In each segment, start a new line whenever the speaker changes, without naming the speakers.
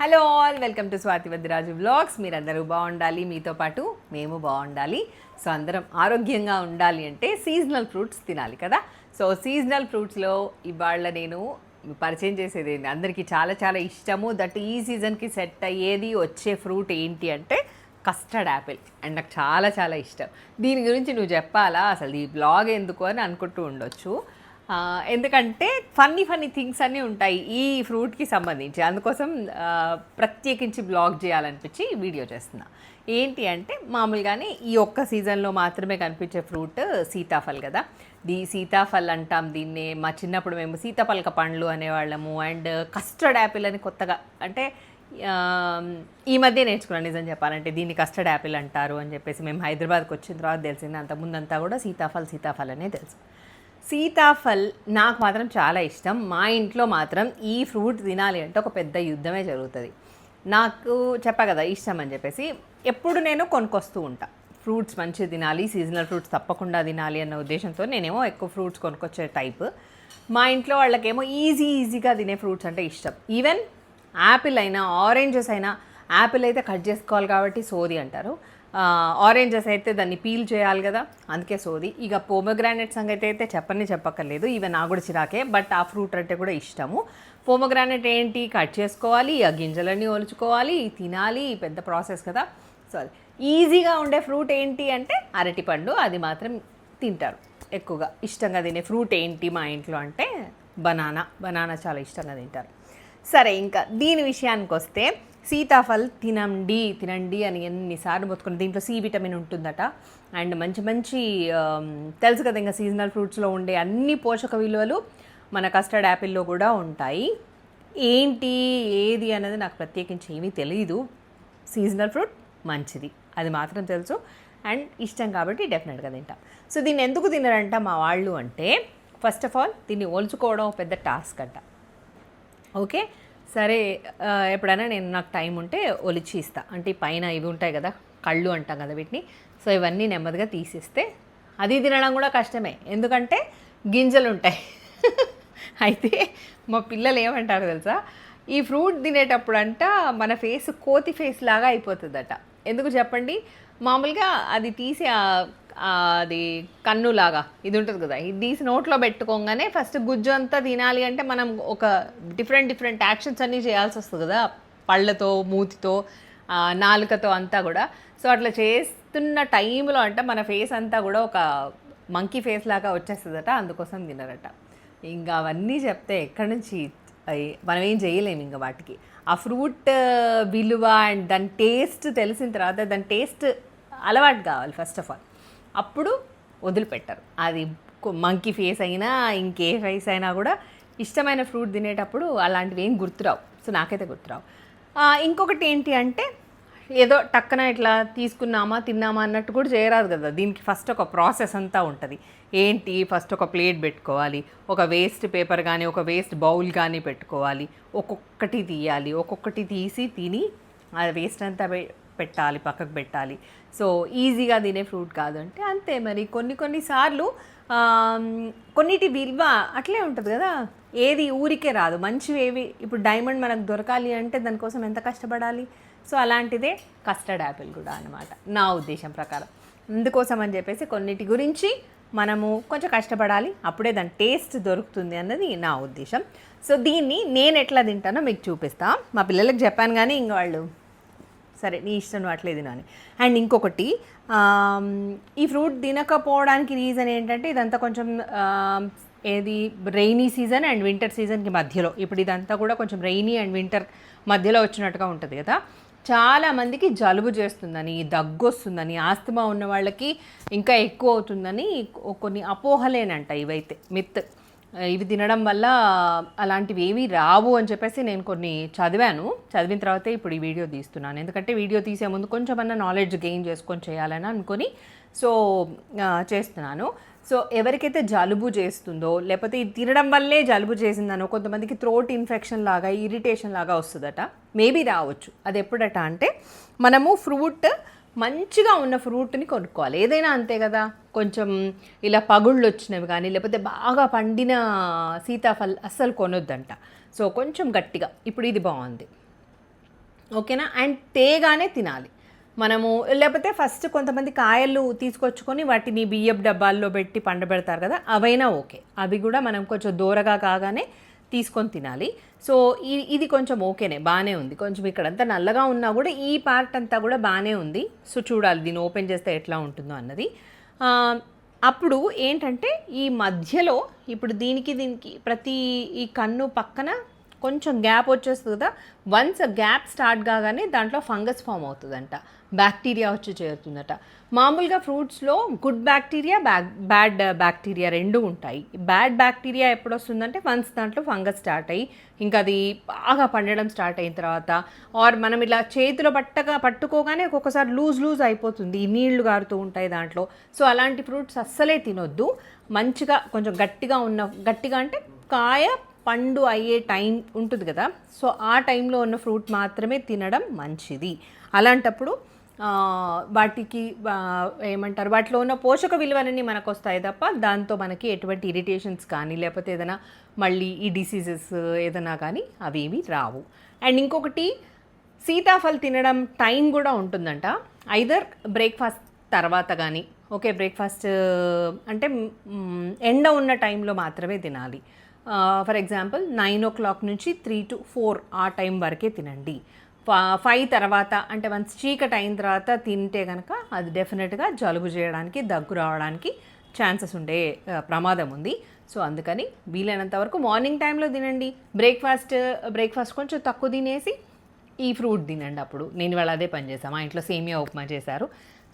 Hello all welcome to Swathi Vadraju vlogs మీరందరూ బాగుండాలి మీతో పాటు మేము బాగుండాలి. సో అందరం ఆరోగ్యంగా ఉండాలి అంటే సీజనల్ ఫ్రూట్స్ తినాలి కదా. సో సీజనల్ ఫ్రూట్స్లో ఇవాళ నేను పరిచయం చేసేది ఏంటి? అందరికీ చాలా చాలా ఇష్టము. దట్ ఈ సీజన్కి సెట్ అయ్యేది వచ్చే ఫ్రూట్ ఏంటి అంటే కస్టర్డ్ యాపిల్ అండ్ నాకు చాలా చాలా ఇష్టం. దీని గురించి నువ్వు చెప్పాలా? అసలు ఈ బ్లాగ్ ఎందుకు అని అనుకుంటూ ఉండొచ్చు. ఎందుకంటే ఫన్నీ ఫన్నీ థింగ్స్ అన్నీ ఉంటాయి ఈ ఫ్రూట్కి సంబంధించి. అందుకోసం ప్రత్యేకించి బ్లాగ్ చేయాలనిపించి వీడియో చేస్తున్నా. ఏంటి అంటే మామూలుగానే ఈ ఒక్క సీజన్లో మాత్రమే కనిపించే ఫ్రూట్ సీతాఫల్ కదా. దీ సీతాఫల్ అంటాం దీన్ని. మా చిన్నప్పుడు మేము సీతాఫలక పండ్లు అనేవాళ్ళము. అండ్ కస్టర్డ్ యాపిల్ అని కొత్తగా అంటే ఈ మధ్య నేర్చుకున్నాను నిజం చెప్పాలంటే. దీన్ని కస్టర్డ్ యాపిల్ అంటారు అని చెప్పేసి మేము హైదరాబాద్కి వచ్చిన తర్వాత తెలిసింది. అంత ముందంతా కూడా సీతాఫల్ సీతాఫల్ అనే తెలుసు. సీతాఫల్ నాకు మాత్రం చాలా ఇష్టం. మా ఇంట్లో మాత్రం ఈ ఫ్రూట్ తినాలి అంటే ఒక పెద్ద యుద్ధమే జరుగుతుంది. నాకు చెప్పా కదా ఇష్టం అని చెప్పేసి ఎప్పుడు నేను కొనుక్కొస్తూ ఉంటా. ఫ్రూట్స్ మంచిగా తినాలి సీజనల్ ఫ్రూట్స్ తప్పకుండా తినాలి అన్న ఉద్దేశంతో నేనేమో ఎక్కువ ఫ్రూట్స్ కొనుక్కొచ్చే టైప్. మా ఇంట్లో వాళ్ళకేమో ఈజీ ఈజీగా తినే ఫ్రూట్స్ అంటే ఇష్టం. ఈవెన్ యాపిల్ అయినా ఆరెంజెస్ అయినా యాపిల్ అయితే కట్ చేసుకోవాలి కాబట్టి సోది అంటారు. ఆరెంజెస్ అయితే దాన్ని పీల్ చేయాలి కదా. అందుకే సోది. ఇక పోమోగ్రానైట్ సంగతి అయితే చెప్పని చెప్పక్కర్లేదు. ఇవి నా కూడా చిరాకే బట్ ఆ ఫ్రూట్ అంటే కూడా ఇష్టము. పోమోగ్రానైట్ ఏంటి? కట్ చేసుకోవాలి ఆ గింజలన్నీ ఒలుచుకోవాలి తినాలి పెద్ద ప్రాసెస్ కదా. సారీ ఈజీగా ఉండే ఫ్రూట్ ఏంటి అంటే అరటిపండు అది మాత్రం తింటారు ఎక్కువగా. ఇష్టంగా తినే ఫ్రూట్ ఏంటి మా ఇంట్లో అంటే బనానా. బనానా చాలా ఇష్టంగా తింటారు. సరే ఇంకా దీని విషయానికి వస్తే సీతాఫల్ తినండి తినండి అని ఎన్నిసార్లు మొత్తుకుని దీంట్లో సి విటమిన్ ఉంటుందట. అండ్ మంచి మంచి తెలుసు కదా ఇంకా సీజనల్ ఫ్రూట్స్లో ఉండే అన్ని పోషక విలువలు మన కస్టర్డ్ యాపిల్లో కూడా ఉంటాయి. ఏంటి ఏది అనేది నాకు ప్రత్యేకించి ఏమీ తెలియదు సీజనల్ ఫ్రూట్ మంచిది. అది మాత్రం తెలుసు. అండ్ ఇష్టం కాబట్టి డెఫినెట్గా తింటాం. సో దీన్ని ఎందుకు తినరంట మా వాళ్ళు అంటే ఫస్ట్ ఆఫ్ ఆల్ దీన్ని ఓల్చుకోవడం పెద్ద టాస్క్ అంట. ఓకే? సరే ఎప్పుడైనా నేను నాకు టైం ఉంటే ఒలిచి ఇస్తా. అంటే పైన ఇవి ఉంటాయి కదా కళ్ళు అంటాం కదా వీటిని. సో ఇవన్నీ నెమ్మదిగా తీసిస్తే అది తినడం కూడా కష్టమే. ఎందుకంటే గింజలు ఉంటాయి. అయితే మా పిల్లలు ఏమంటారు తెలుసా? ఈ ఫ్రూట్ తినేటప్పుడు అంట మన ఫేస్ కోతి ఫేస్ లాగా అయిపోతుందట. ఎందుకు చెప్పండి? మామూలుగా అది తీసి అది కన్నులాగా ఇది ఉంటుంది కదా ఇది తీసి నోట్లో పెట్టుకోగానే ఫస్ట్ గుజ్జు అంతా తినాలి అంటే మనం ఒక డిఫరెంట్ డిఫరెంట్ యాక్షన్స్ అన్నీ చేయాల్సి వస్తుంది కదా పళ్ళతో మూతితో నాలుకతో అంతా కూడా. సో అట్లా చేస్తున్న టైంలో అంట మన ఫేస్ అంతా కూడా ఒక మంకీ ఫేస్ లాగా వచ్చేస్తుందట అందుకోసం తినరట. ఇంకా అవన్నీ చెప్తే ఎక్కడి నుంచి మనం ఏం చేయలేము ఇంకా వాటికి. ఆ ఫ్రూట్ విలువ అండ్ దాని టేస్ట్ తెలిసిన తర్వాత దాని టేస్ట్ అలవాటు కావాలి ఫస్ట్ ఆఫ్ ఆల్. అప్పుడు వదిలిపెట్టరు. అది మంకీ ఫేస్ అయినా ఇంకే ఫేస్ అయినా కూడా ఇష్టమైన ఫ్రూట్ తినేటప్పుడు అలాంటివి ఏం గుర్తురావు. సో నాకైతే గుర్తురావు. ఇంకొకటి ఏంటి అంటే ఏదో టక్కన ఇట్లా తీసుకున్నామా తిన్నామా అన్నట్టు కూడా చేయరాదు కదా. దీనికి ఫస్ట్ ఒక ప్రాసెస్ అంతా ఉంటుంది. ఏంటి? ఫస్ట్ ఒక ప్లేట్ పెట్టుకోవాలి. ఒక వేస్ట్ పేపర్ కానీ ఒక వేస్ట్ బౌల్ కానీ పెట్టుకోవాలి. ఒక్కొక్కటి తీయాలి. ఒక్కొక్కటి తీసి తిని ఆ వేస్ట్ అంతా పెట్టాలి పక్కకు పెట్టాలి. సో ఈజీగా తినే ఫ్రూట్ కాదు అంటే అంతే మరి. కొన్ని కొన్నిసార్లు కొన్నిటి విలువ అట్లే ఉంటుంది కదా. ఏది ఊరికే రాదు. మంచివి ఏవి? ఇప్పుడు డైమండ్ మనకు దొరకాలి అంటే దానికోసం ఎంత కష్టపడాలి? సో అలాంటిదే కస్టర్డ్ యాపిల్ కూడా అనమాట నా ఉద్దేశం ప్రకారం. అందుకోసం అని చెప్పేసి కొన్నిటి గురించి మనము కొంచెం కష్టపడాలి. అప్పుడే దాని టేస్ట్ దొరుకుతుంది అన్నది నా ఉద్దేశం. సో దీన్ని నేను ఎట్లా తింటానో మీకు చూపిస్తాను మా పిల్లలకు చెప్పాను కానీ ఇంక వాళ్ళు సరే నీ ఇష్టం అట్లేదు నాని. అండ్ ఇంకొకటి ఈ ఫ్రూట్ తినకపోవడానికి రీజన్ ఏంటంటే ఇదంతా కొంచెం ఏది రెయినీ సీజన్ అండ్ వింటర్ సీజన్కి మధ్యలో. ఇప్పుడు ఇదంతా కూడా కొంచెం రెయినీ అండ్ వింటర్ మధ్యలో వచ్చినట్టుగా ఉంటుంది కదా. చాలా మందికి జలుబు చేస్తుందని దగ్గు వస్తుందని ఆస్తమా ఉన్న వాళ్ళకి ఇంకా ఎక్కువ అవుతుందని కొన్ని అపోహలేనంట ఇవైతే మిత్. ఇవి తినడం వల్ల అలాంటివి ఏమీ రావు అని చెప్పేసి నేను కొన్ని చదివాను. చదివిన తర్వాతే ఇప్పుడు ఈ వీడియో తీస్తున్నాను. ఎందుకంటే వీడియో తీసే ముందు కొంచెమన్నా నాలెడ్జ్ గెయిన్ చేసుకొని చేయాలని అనుకొని సో చేస్తున్నాను. సో ఎవరికైతే జలుబు చేస్తుందో లేకపోతే ఇది తినడం వల్లే జలుబు చేసిందనో కొంతమందికి థ్రోట్ ఇన్ఫెక్షన్ లాగా ఇరిటేషన్ లాగా వస్తుందట. మేబీ రావచ్చు. అది ఎప్పుడట అంటే మనము ఫ్రూట్ మంచిగా ఉన్న ఫ్రూట్ని కొనుక్కోవాలి. ఏదైనా అంతే కదా? కొంచెం ఇలా పగుళ్ళు వచ్చినవి కానీ లేకపోతే బాగా పండిన సీతాఫల్ అస్సలు కొనొద్దంట. సో కొంచెం గట్టిగా. ఇప్పుడు ఇది బాగుంది. ఓకేనా? అండ్ తేగానే తినాలి. మనము లేకపోతే ఫస్ట్ కొంతమంది కాయలు తీసుకొచ్చుకొని వాటిని బియ్యపు డబ్బాల్లో పెట్టి పండబెడతారు కదా? అవైనా ఓకే. అవి కూడా మనం కొంచెం దూరగా కాగానే తీసుకొని తినాలి. సో ఇది కొంచెం ఓకేనే బాగానే ఉంది. కొంచెం ఇక్కడంతా నల్లగా ఉన్నా కూడా ఈ పార్ట్ అంతా కూడా బాగానే ఉంది. సో చూడాలి దీన్ని ఓపెన్ చేస్తే ఎట్లా ఉంటుందో అన్నది. అప్పుడు ఏంటంటే ఈ మధ్యలో ఇప్పుడు దీనికి దీనికి ప్రతి ఈ కన్ను పక్కన కొంచెం గ్యాప్ వచ్చేస్తుంది కదా వన్స్ గ్యాప్ స్టార్ట్ కాగానే దాంట్లో ఫంగస్ ఫామ్ అవుతుందంట బ్యాక్టీరియా వచ్చి చేరుతుందట. మామూలుగా ఫ్రూట్స్లో good bacteria bad bad bacteria రెండు ఉంటాయి. బ్యాడ్ బ్యాక్టీరియా ఎప్పుడు వస్తుందంటే వన్స్ దాంట్లో ఫంగస్ స్టార్ట్ అయ్యి ఇంకా అది బాగా పండడం స్టార్ట్ అయిన తర్వాత ఆర్ మనం ఇలా చేతిలో పట్టగా పట్టుకోగానే ఒక్కొక్కసారి లూజ్ లూజ్ అయిపోతుంది నీళ్ళు గారుతూ ఉంటాయి దాంట్లో. సో అలాంటి ఫ్రూట్స్ అస్సలే తినొద్దు. మంచిగా కొంచెం గట్టిగా ఉన్న గట్టిగా అంటే కాయ పండు అయ్యే టైం ఉంటుంది కదా. సో ఆ టైంలో ఉన్న ఫ్రూట్ మాత్రమే తినడం మంచిది. అలాంటప్పుడు వాటికి ఏమంటారు వాటిలో ఉన్న పోషక విలువలన్నీ మనకు వస్తాయి తప్ప దాంతో మనకి ఎటువంటి ఇరిటేషన్స్ కానీ లేకపోతే ఏదైనా మళ్ళీ ఈ డిసీజెస్ ఏదైనా కానీ అవి ఏవి రావు. అండ్ ఇంకొకటి సీతాఫల్ తినడం టైం కూడా ఉంటుందంట. ఐదర్ బ్రేక్ఫాస్ట్ తర్వాత కానీ ఓకే బ్రేక్ఫాస్ట్ అంటే ఎండ ఉన్న టైంలో మాత్రమే తినాలి. For example nine o'clock నుంచి త్రీ టు ఫోర్ ఆ టైం వరకే తినండి. ఫైవ్ తర్వాత అంటే వన్స్ చీకటి అయిన తర్వాత తింటే కనుక అది డెఫినెట్గా జలుబు చేయడానికి దగ్గు రావడానికి ఛాన్సెస్ ఉండే ప్రమాదం ఉంది. సో అందుకని వీలైనంత వరకు మార్నింగ్ టైంలో తినండి. బ్రేక్ఫాస్ట్ బ్రేక్ఫాస్ట్ కొంచెం తక్కువ తినేసి ఈ ఫ్రూట్ తినండి అప్పుడు. నేను ఇవాళ అదే పని చేశాను మా ఇంట్లో సేమియా ఉప్మా చేశారు.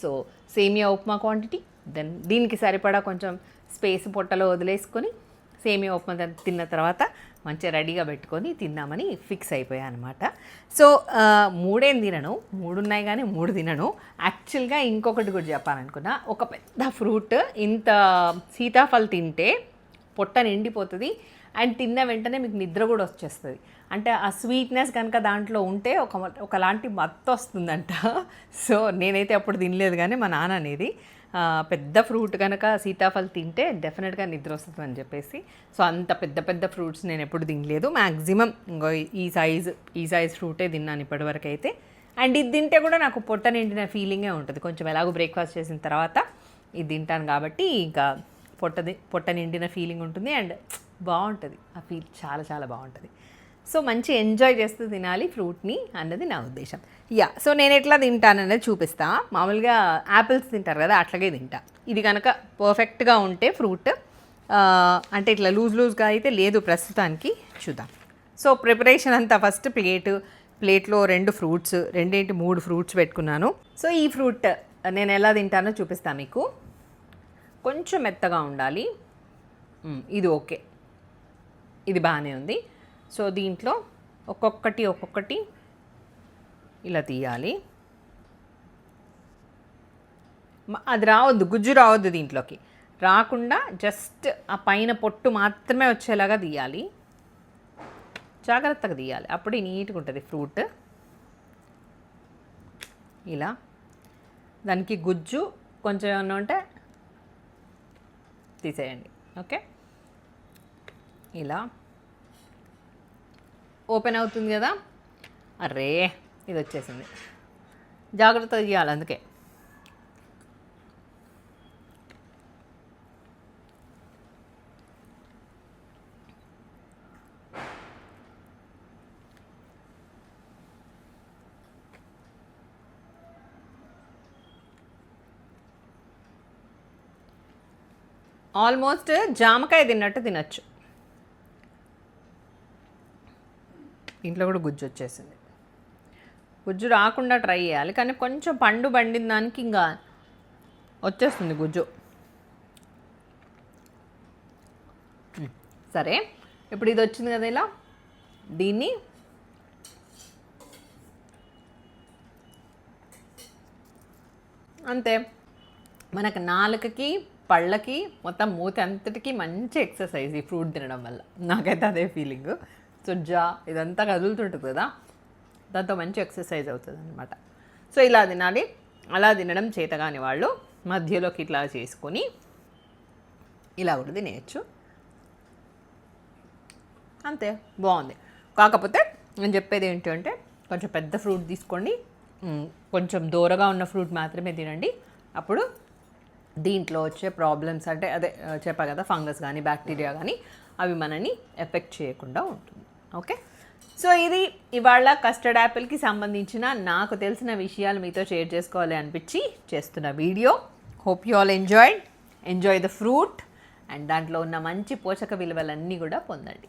సో సేమియా ఉప్మా క్వాంటిటీ దెన్ దీనికి సరిపడా కొంచెం స్పేస్ పొట్టలో వదిలేసుకొని సేమియా ఉప్మా తిన్న తర్వాత మంచిగా రెడీగా పెట్టుకొని తిందామని ఫిక్స్ అయిపోయా అనమాట సో మూడేం తినను మూడు ఉన్నాయి కానీ మూడు తినను. యాక్చువల్గా ఇంకొకటి కూడా చెప్పాలనుకున్నా ఒక పెద్ద ఫ్రూట్ ఇంత సీతాఫలం తింటే పొట్ట నిండిపోతుంది అండ్ తిన్న వెంటనే మీకు నిద్ర కూడా వచ్చేస్తుంది. అంటే ఆ స్వీట్నెస్ కనుక దాంట్లో ఉంటే ఒక ఒకలాంటి మత్తు వస్తుందంట సో నేనైతే అప్పుడు తినలేదు కానీ మా నాన్న అనేది. పెద్ద ఫ్రూట్ కనుక సీతాఫలం తింటే డెఫినెట్గా నిద్ర వస్తుంది అని చెప్పేసి. సో అంత పెద్ద పెద్ద ఫ్రూట్స్ నేను ఎప్పుడు తినలేదు. మ్యాక్సిమం ఇంకో ఈ సైజ్ ఈ సైజ్ ఫ్రూటే తిన్నాను ఇప్పటివరకు అయితే అండ్ ఇది తింటే కూడా నాకు పొట్ట నిండిన ఫీలింగే ఉంటుంది. కొంచెం ఎలాగో బ్రేక్ఫాస్ట్ చేసిన తర్వాత ఇది తింటాను కాబట్టి ఇంకా పొట్టది పొట్ట నిండిన ఫీలింగ్ ఉంటుంది. అండ్ బాగుంటుంది. ఆ ఫీల్ చాలా చాలా బాగుంటుంది. సో మంచి ఎంజాయ్ చేస్తూ తినాలి ఫ్రూట్ని అన్నది నా ఉద్దేశం. యా సో నేను ఎట్లా తింటాననేది చూపిస్తా. మామూలుగా యాపిల్స్ తింటారు కదా అట్లాగే తింటా. ఇది కనుక పర్ఫెక్ట్గా ఉంటే ఫ్రూట్ అంటే ఇట్లా లూజ్ లూజ్గా అయితే లేదు ప్రస్తుతానికి చూద్దాం. సో ప్రిపరేషన్ అంతా ఫస్ట్ ప్లేట్ ప్లేట్లో రెండు ఫ్రూట్స్ రెండేంటి మూడు ఫ్రూట్స్ పెట్టుకున్నాను. సో ఈ ఫ్రూట్ నేను ఎలా తింటానో చూపిస్తాను మీకు. కొంచెం మెత్తగా ఉండాలి. Hmm, ఇది ఓకే ఇది బాగానే ఉంది. సో దీంట్లో ఒక్కొక్కటి ఒక్కొక్కటి ఇలా తీయాలి. అది రావద్దు గుజ్జు రావద్దు దీంట్లోకి. రాకుండా జస్ట్ ఆ పైన పొట్టు మాత్రమే వచ్చేలాగా తీయాలి. జాగ్రత్తగా తీయాలి. అప్పుడు నీట్గా ఉంటుంది ఫ్రూట్. ఇలా. దానికి గుజ్జు కొంచెం ఏమన్నా ఉంటే తీసేయండి. ఓకే? ఇలా. ఓపెన్ అవుతుంది కదా? అరే ఇది వచ్చేసింది. జాగ్రత్త చేయాలి అందుకే. ఆల్మోస్ట్ జామకాయ తిన్నట్టు తినచ్చు. ఇంట్లో కూడా గుజ్జు వచ్చేసింది. గుజ్జు రాకుండా ట్రై చేయాలి కానీ కొంచెం పండు పండిన దానికి ఇంకా వచ్చేస్తుంది గుజ్జు. సరే ఇప్పుడు ఇది వచ్చింది కదా ఇలా. దీన్ని అంతే. మనకు నాలుకకి పళ్ళకి మొత్తం మూతి అంతటికి మంచి ఎక్సర్సైజ్ ఈ ఫ్రూట్ తినడం వల్ల. నాకైతే అదే ఫీలింగ్ సుజ్జ ఇదంతా కదులుతుంటుంది కదా. దాంతో మంచి ఎక్సర్సైజ్ అవుతుంది అనమాట సో ఇలా తినాలి. అలా తినడం చేతగాని వాళ్ళు మధ్యలోకి ఇట్లా చేసుకొని ఇలా కూడా తినేయచ్చు. అంతే బాగుంది. కాకపోతే నేను చెప్పేది ఏంటి అంటే కొంచెం పెద్ద ఫ్రూట్ తీసుకోండి. కొంచెం దూరగా ఉన్న ఫ్రూట్ మాత్రమే తినండి. అప్పుడు దీంట్లో వచ్చే ప్రాబ్లమ్స్ అంటే అదే చెప్పా కదా ఫంగస్ కానీ బ్యాక్టీరియా కానీ అవి మనని ఎఫెక్ట్ చేయకుండా ఉంటుంది. ఓకే? సో ఇది ఇవాళ కస్టర్డ్ యాపిల్కి సంబంధించిన నాకు తెలిసిన విషయాలు మీతో షేర్ చేసుకోవాలి అనిపించి చేస్తున్న video. Hope you all enjoy enjoy the fruit and దాంట్లో ఉన్న మంచి పోషక విలువలన్నీ కూడా పొందండి.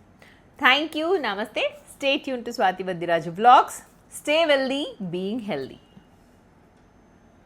థ్యాంక్ యూ నమస్తే. Stay tune to Swathi Vaddiraju blogs stay wealthy being healthy